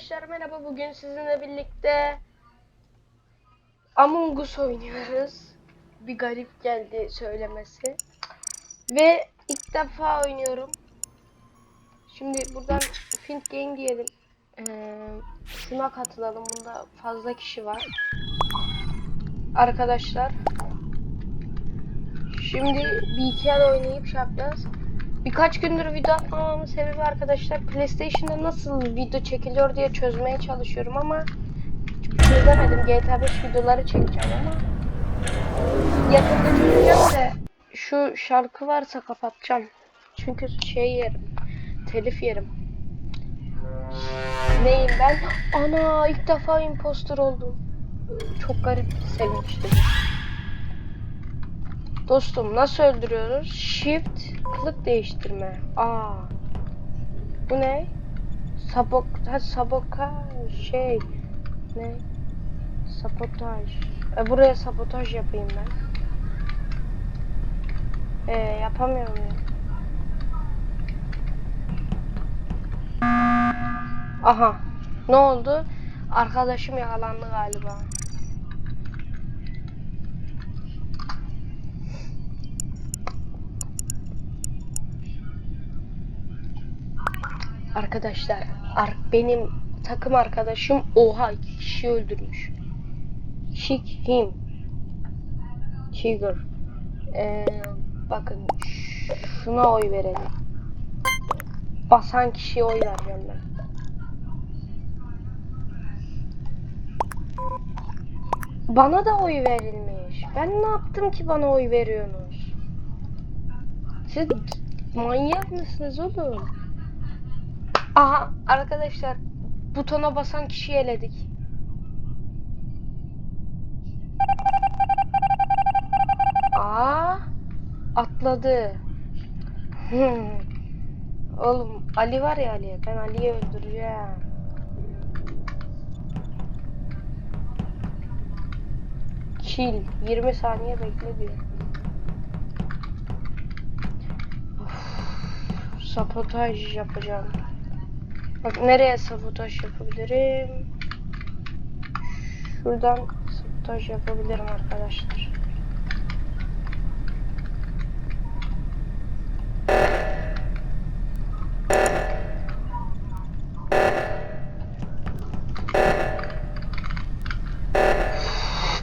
Arkadaşlar merhaba bugün sizinle birlikte Among Us oynuyoruz. Bir garip geldi söylemesi. Ve ilk defa oynuyorum. Şimdi buradan Fint Game diyelim. Ee, şuna katılalım. Bunda fazla kişi var. Arkadaşlar. Şimdi bir iki el oynayıp şey yapacağız. Birkaç gündür video atmamamın sebebi arkadaşlar PlayStation'da nasıl video çekiliyor diye çözmeye çalışıyorum ama çözemedim. GTA 5 videoları çekeceğim ama yakında çözeceğim şu şarkı varsa kapatacağım. Çünkü şey yerim. Telif yerim. Neyim ben? Ana ilk defa impostor oldum. Çok garip sevinçti. Dostum nasıl öldürüyoruz? Shift kılık değiştirme. Aa. Bu ne? Sabok ha, saboka şey ne? Sabotaj. E, buraya sabotaj yapayım ben. E, yapamıyorum ya. Aha. Ne oldu? Arkadaşım yakalandı galiba. Arkadaşlar, ar benim takım arkadaşım oha iki kişi öldürmüş. Chick him. Tiger. Ee, bakın şuna oy verelim. Basan kişiye oy vereceğim ben. Bana da oy verilmiş. Ben ne yaptım ki bana oy veriyorsunuz? Siz manyak mısınız oğlum? Aha arkadaşlar butona basan kişiyi eledik. Aa atladı. Oğlum Ali var ya Ali. Ben Ali'yi öldüreceğim. Chill. 20 saniye bekle diyor. Of, yapacağım. Bak nereye sabotaj yapabilirim? Şuradan sabotaj yapabilirim arkadaşlar.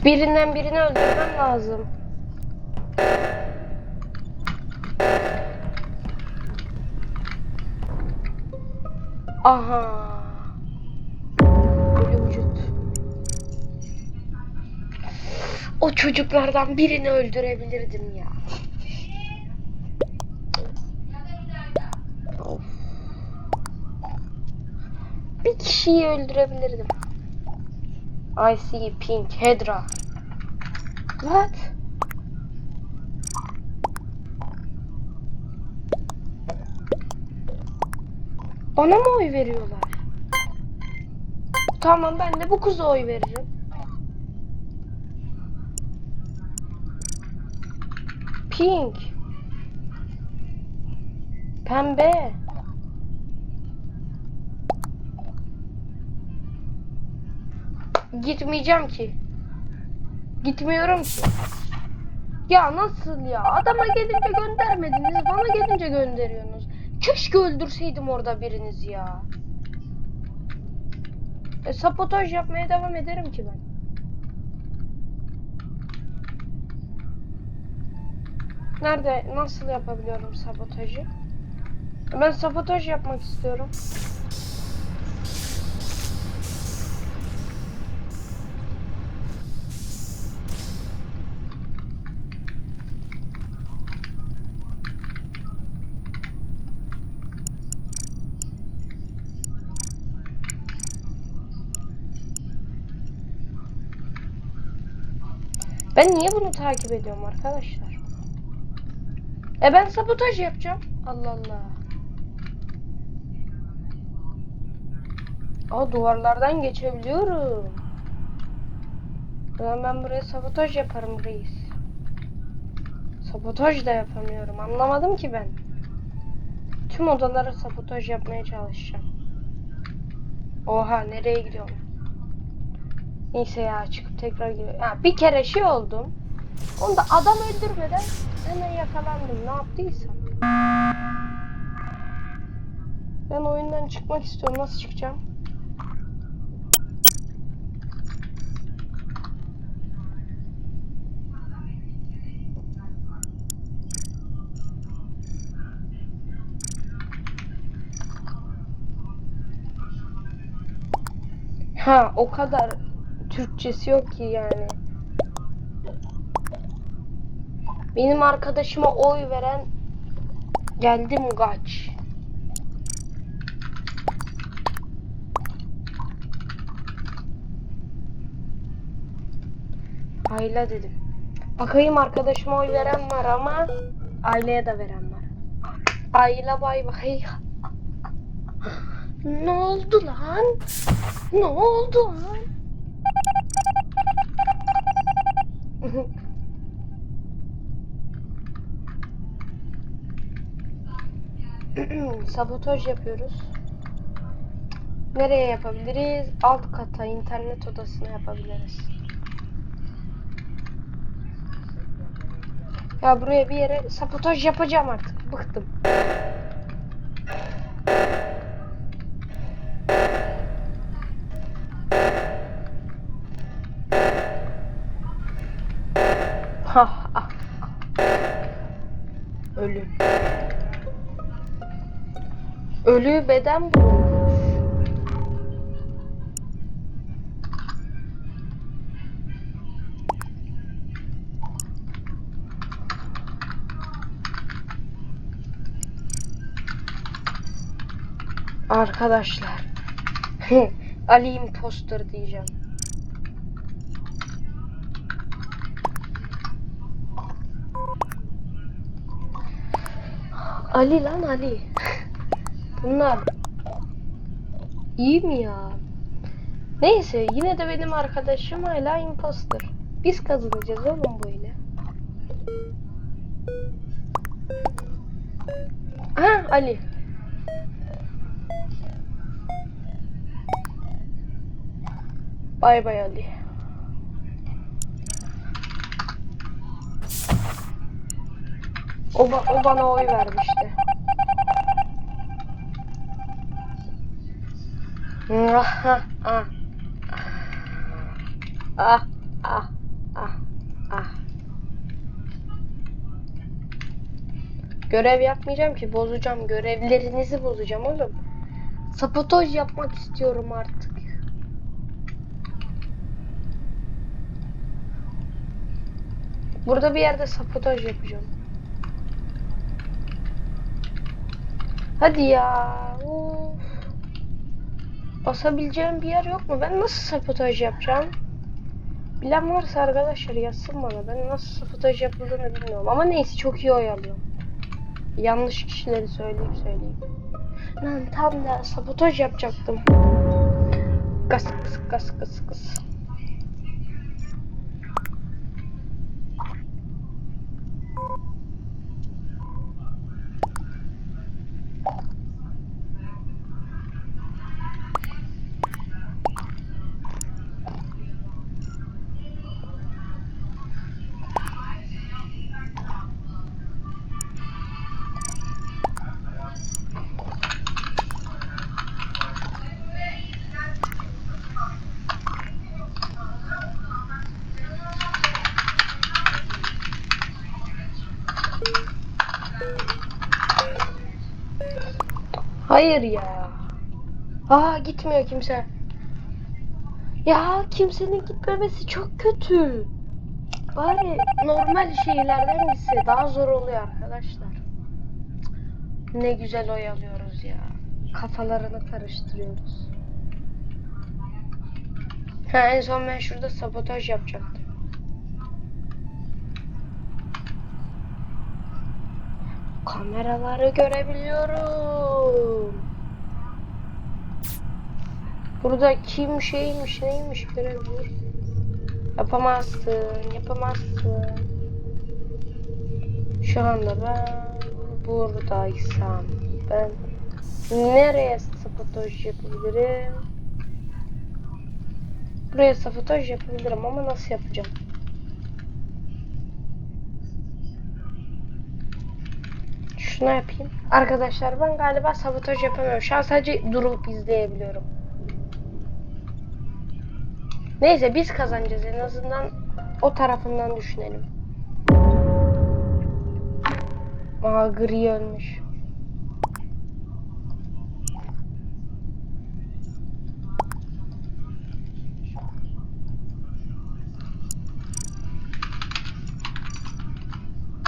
Birinden birini öldürmem lazım. Aha. Ölü vücut. O çocuklardan birini öldürebilirdim ya. Bir kişiyi öldürebilirdim. I see pink Hedra. What? Bana mı oy veriyorlar? Tamam ben de bu kıza oy veririm. Pink. Pembe. Gitmeyeceğim ki. Gitmiyorum ki. Ya nasıl ya? Adama gelince göndermediniz. Bana gelince gönderiyorsunuz. Keşke öldürseydim orada biriniz ya. E, sabotaj yapmaya devam ederim ki ben. Nerede, nasıl yapabiliyorum sabotajı? Ben sabotaj yapmak istiyorum. Ben niye bunu takip ediyorum arkadaşlar? E ben sabotaj yapacağım. Allah Allah. Aa duvarlardan geçebiliyorum. Zaman ben buraya sabotaj yaparım reis. Sabotaj da yapamıyorum. Anlamadım ki ben. Tüm odalara sabotaj yapmaya çalışacağım. Oha nereye gidiyorum? Neyse ya çıkıp tekrar giriyorum. Ha, bir kere şey oldum. Onu da adam öldürmeden hemen yakalandım. Ne yaptıysam. Ben oyundan çıkmak istiyorum. Nasıl çıkacağım? Ha o kadar Türkçesi yok ki yani. Benim arkadaşıma oy veren geldim kaç. Ayla dedim. Bakayım arkadaşıma oy veren var ama aileye de veren var. Ayla bay bay. ne oldu lan? Ne oldu lan? Sabotaj yapıyoruz. Nereye yapabiliriz? Alt kata, internet odasına yapabiliriz. Ya buraya bir yere sabotaj yapacağım artık. Bıktım. Ölü beden bulunmuş. Arkadaşlar. Ali imposter diyeceğim. Ali lan Ali. Bunlar iyi mi ya? Neyse yine de benim arkadaşım hala imposter. Biz kazanacağız oğlum böyle. Ha Ali. Bay bay Ali. O, o bana oy vermişti. Ah ah ah ah ah Görev yapmayacağım ki bozacağım görevlerinizi bozacağım oğlum. Sabotaj yapmak istiyorum artık. Burada bir yerde sabotaj yapacağım. Hadi ya. Of. Basabileceğim bir yer yok mu? Ben nasıl sabotaj yapacağım? Bilen varsa arkadaşlar yazsın bana. Ben nasıl sabotaj yapıldığını bilmiyorum. Ama neyse çok iyi oy alıyorum. Yanlış kişileri söyleyip söyleyeyim. Lan tam da sabotaj yapacaktım. Gaz kıs gaz kıs kıs. Hayır ya. Aa gitmiyor kimse. Ya kimsenin gitmemesi çok kötü. Bari normal şeylerden gitse daha zor oluyor arkadaşlar. Ne güzel oy alıyoruz ya. Kafalarını karıştırıyoruz. Ha en son ben şurada sabotaj yapacaktım. Kameraları görebiliyorum. Burada kim şeymiş neymiş görebiliyorum. Yapamazsın, yapamazsın. Şu anda ben buradaysam ben nereye sabotaj yapabilirim? Buraya sabotaj yapabilirim ama nasıl yapacağım? Şuna yapayım. Arkadaşlar ben galiba sabotaj yapamıyorum. Şu an sadece durup izleyebiliyorum. Neyse biz kazanacağız en azından o tarafından düşünelim. Aa gri ölmüş.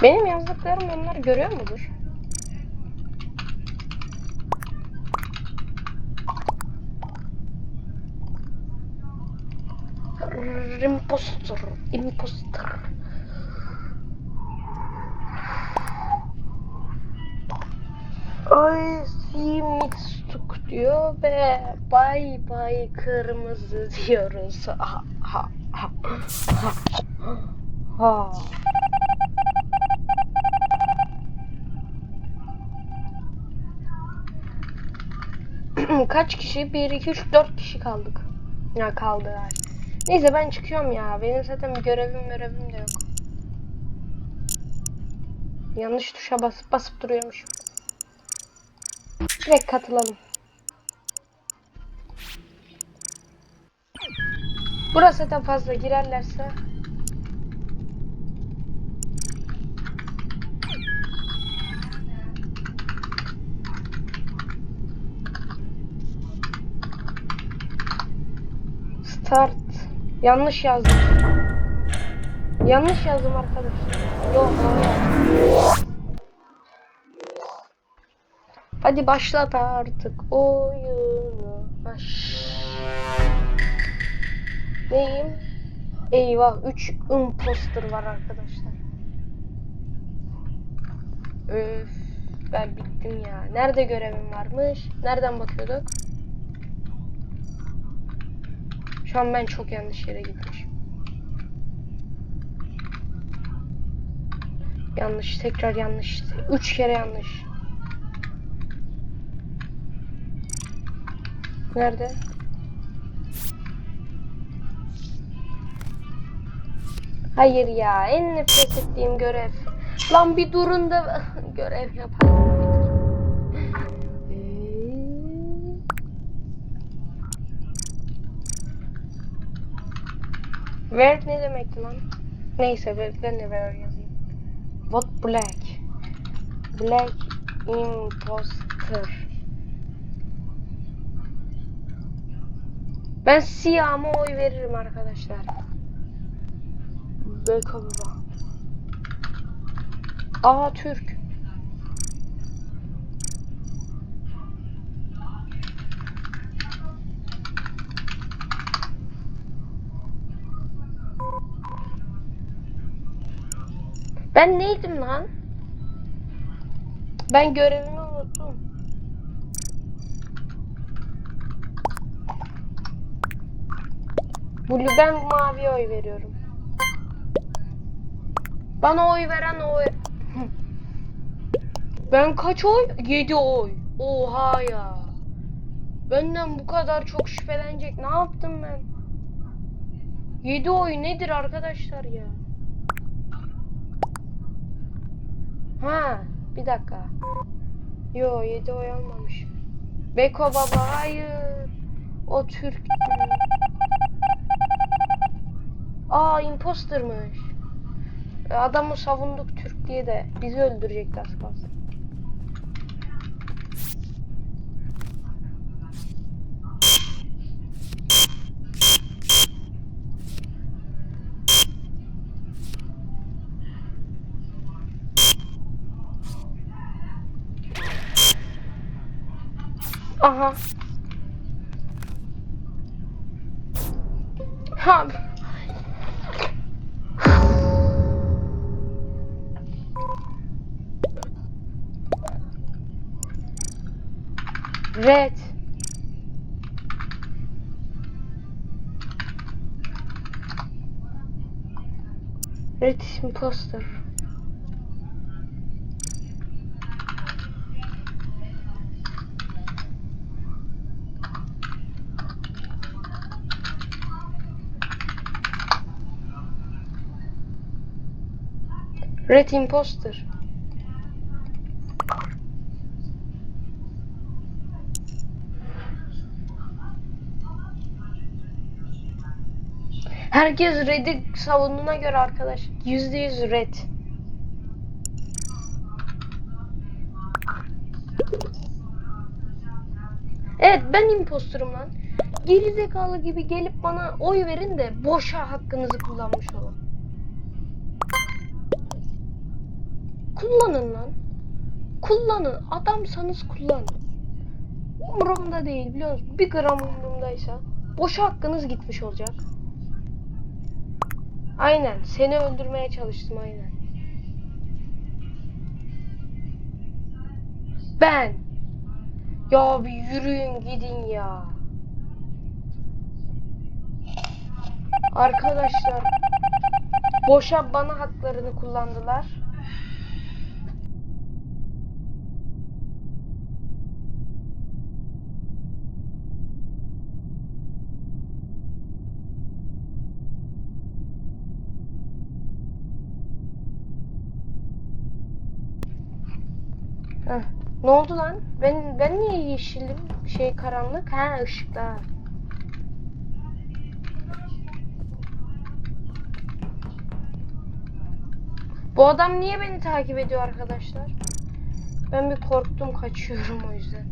Benim yazdıklarım onlar görüyor mudur? Impostor, impostor. Ay simitsuk diyor ve bay bay kırmızı diyoruz. Ha ha ha ha ha. Kaç kişi? 1, 2, 3, 4 kişi kaldık. Ya kaldılar. Neyse ben çıkıyorum ya. Benim zaten bir görevim görevim de yok. Yanlış tuşa basıp basıp duruyormuşum. Direkt katılalım. Burası da fazla girerlerse Start. Yanlış yazdım. Yanlış yazdım arkadaşlar. Yok hayır. Hadi başlat artık oyunu. Neyim? Eyvah 3 imposter var arkadaşlar. Öf. Ben bittim ya. Nerede görevim varmış? Nereden bakıyorduk? Şu an ben çok yanlış yere gitmişim. Yanlış, tekrar yanlış. Üç kere yanlış. Nerede? Hayır ya, en nefret ettiğim görev. Lan bir durun da görev yapalım. Where ne demekti lan? Neyse ben, de where yazayım. What black? Black imposter. Ben siyahıma oy veririm arkadaşlar. Beka baba. Aa Türk. Ben neydim lan? Ben görevimi unuttum. Blue ben mavi oy veriyorum. Bana oy veren oy. ben kaç oy? 7 oy. Oha ya. Benden bu kadar çok şüphelenecek. Ne yaptım ben? 7 oy nedir arkadaşlar ya? Ha, bir dakika. Yo, 7 oy almamış. Beko baba hayır. O Türk. Aa, impostermış. Adamı savunduk Türk diye de bizi öldürecekti az kalsın. Aha. Ha. Red. Red imposter. Red Imposter. Herkes Red'i savunduğuna göre arkadaş %100 Red. Evet ben imposturum lan. Gerizekalı gibi gelip bana oy verin de boşa hakkınızı kullanmış olun. Kullanın lan. Kullanın. Adamsanız kullanın. Umurumda değil biliyor musun? Bir gram umurumdaysa boşa hakkınız gitmiş olacak. Aynen. Seni öldürmeye çalıştım aynen. Ben. Ya bir yürüyün gidin ya. Arkadaşlar boşa bana haklarını kullandılar. Ne oldu lan? Ben ben niye yeşilim? Şey karanlık. Ha ışıklar. Bu adam niye beni takip ediyor arkadaşlar? Ben bir korktum kaçıyorum o yüzden.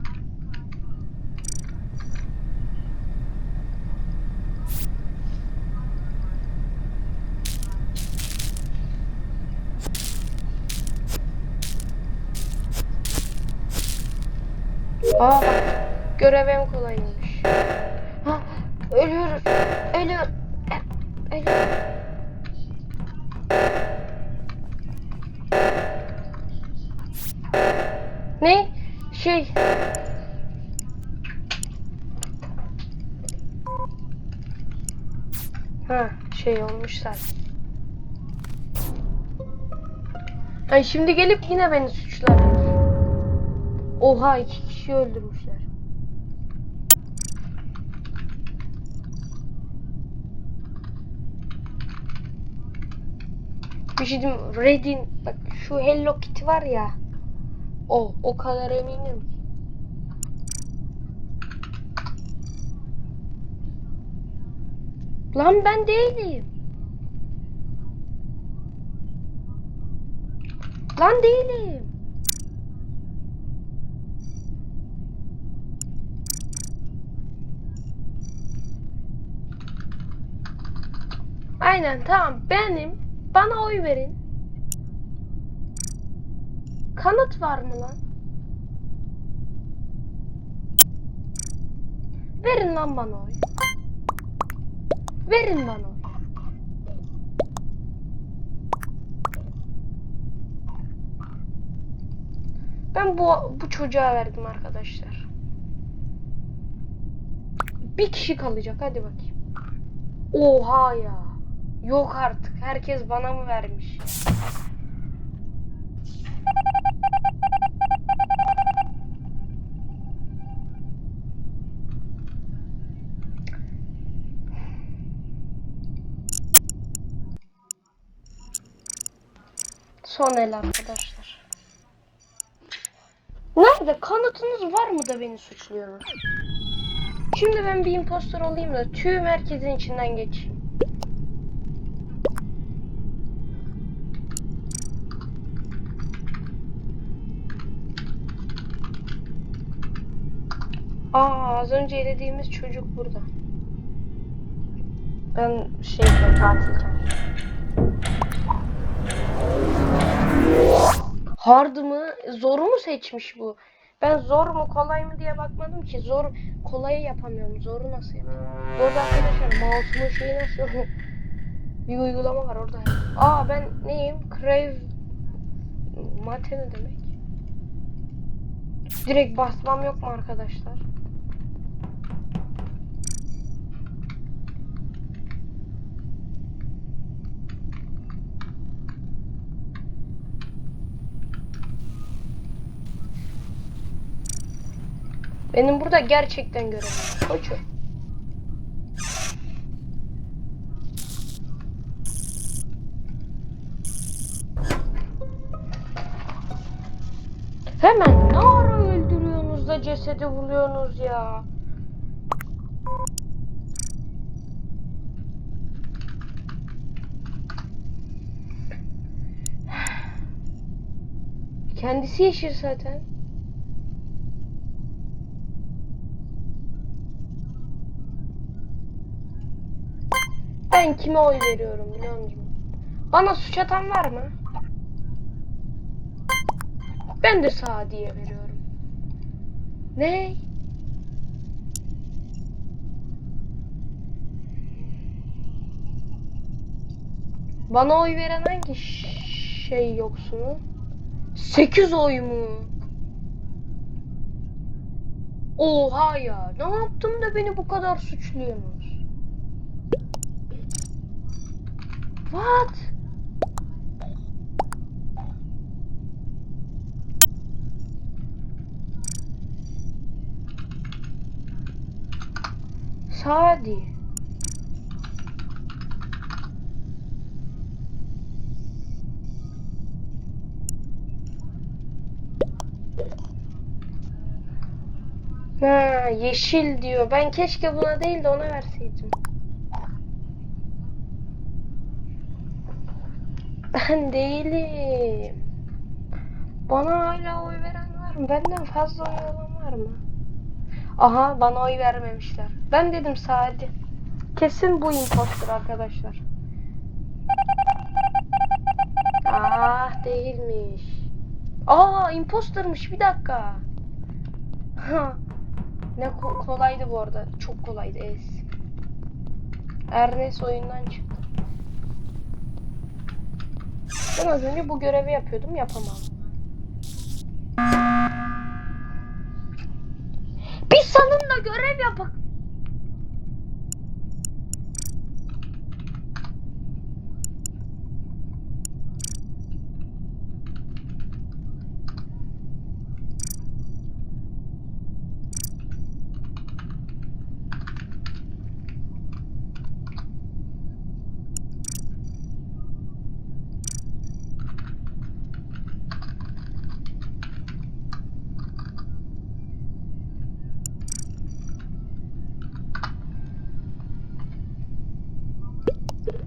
Aa görevim kolaymış. Ha. Ölüyorum. E, Ölüyorum. Ne? Şey. Ha, şey olmuş zaten. Ay şimdi gelip yine beni suçlar. Oha iki kişi öldürmüşler. Bir şey diyeyim? Red'in bak şu Hello Kitty var ya. O o kadar eminim. Lan ben değilim. Lan değilim. Aynen tamam benim. Bana oy verin. Kanıt var mı lan? Verin lan bana oy. Verin bana oy. Ben bu bu çocuğa verdim arkadaşlar. Bir kişi kalacak hadi bakayım. Oha ya. Yok artık. Herkes bana mı vermiş? Son el arkadaşlar. Nerede? Kanıtınız var mı da beni suçluyorsunuz? Şimdi ben bir impostor olayım da tüm herkesin içinden geçeyim. Aa az önce elediğimiz çocuk burada. Ben şey tatilken. Hard mı? Zoru mu seçmiş bu? Ben zor mu kolay mı diye bakmadım ki. Zor kolayı yapamıyorum. Zoru nasıl yapayım? Bu arada arkadaşlar mouse'umun şeyi nasıl? bir uygulama var orada. Aa ben neyim? Crave Mate ne demek? Direkt basmam yok mu arkadaşlar? Benim burada gerçekten görevim var. Koçum. Hemen ne ara öldürüyorsunuz da cesedi buluyorsunuz ya. Kendisi yeşil zaten. Ben kime oy veriyorum biliyor musun? Bana suç atan var mı? Ben de sağ diye veriyorum. Ne? Bana oy veren hangi şey yoksunu? 8 oy mu? Oha ya. Ne yaptım da beni bu kadar suçluyorsunuz? What? Sadi. Ha, yeşil diyor. Ben keşke buna değil de ona verseydim. Ben değilim. Bana hala oy veren var mı? Benden fazla oy alan var mı? Aha bana oy vermemişler. Ben dedim Sadi. Kesin bu imposter arkadaşlar. Ah değilmiş. Aa impostermış bir dakika. Ne ko- kolaydı bu arada. Çok kolaydı es. Ernest oyundan çıktı. Ben az önce bu görevi yapıyordum yapamam. Bir salonda görev yapak.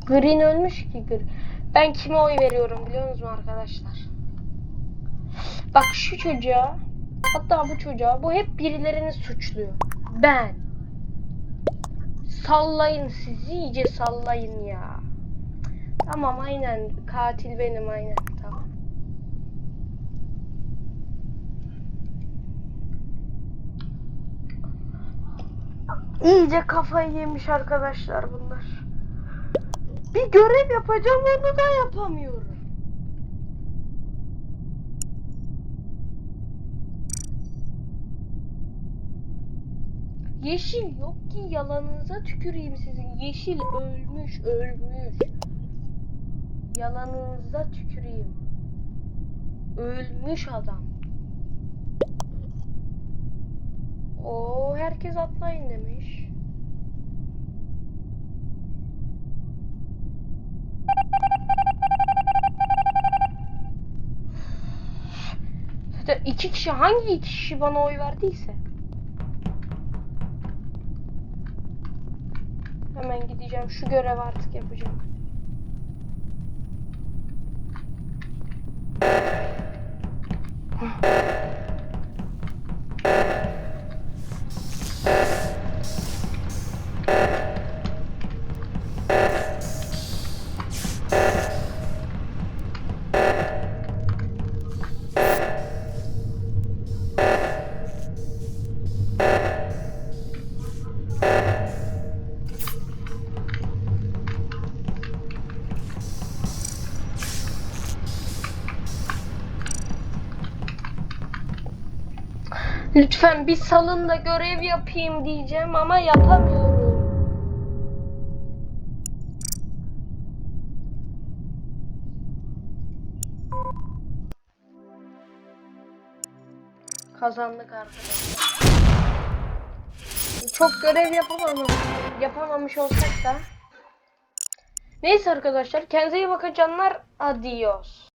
Green ölmüş ki Green. Ben kime oy veriyorum biliyor musunuz arkadaşlar? Bak şu çocuğa hatta bu çocuğa bu hep birilerini suçluyor. Ben. Sallayın sizi iyice sallayın ya. Tamam aynen katil benim aynen tamam. İyice kafayı yemiş arkadaşlar bunlar. Bir görev yapacağım onu da yapamıyorum. Yeşil yok ki yalanınıza tüküreyim sizin. Yeşil ölmüş ölmüş. Yalanınıza tüküreyim. Ölmüş adam. O herkes atlayın demiş. Zaten iki kişi hangi iki kişi bana oy verdiyse. Hemen gideceğim şu görev artık yapacağım. Lütfen bir salın da görev yapayım diyeceğim ama yapamıyorum. Kazandık arkadaşlar. Çok görev yapamamış, yapamamış olsak da. Neyse arkadaşlar kendinize iyi bakın canlar. Adios.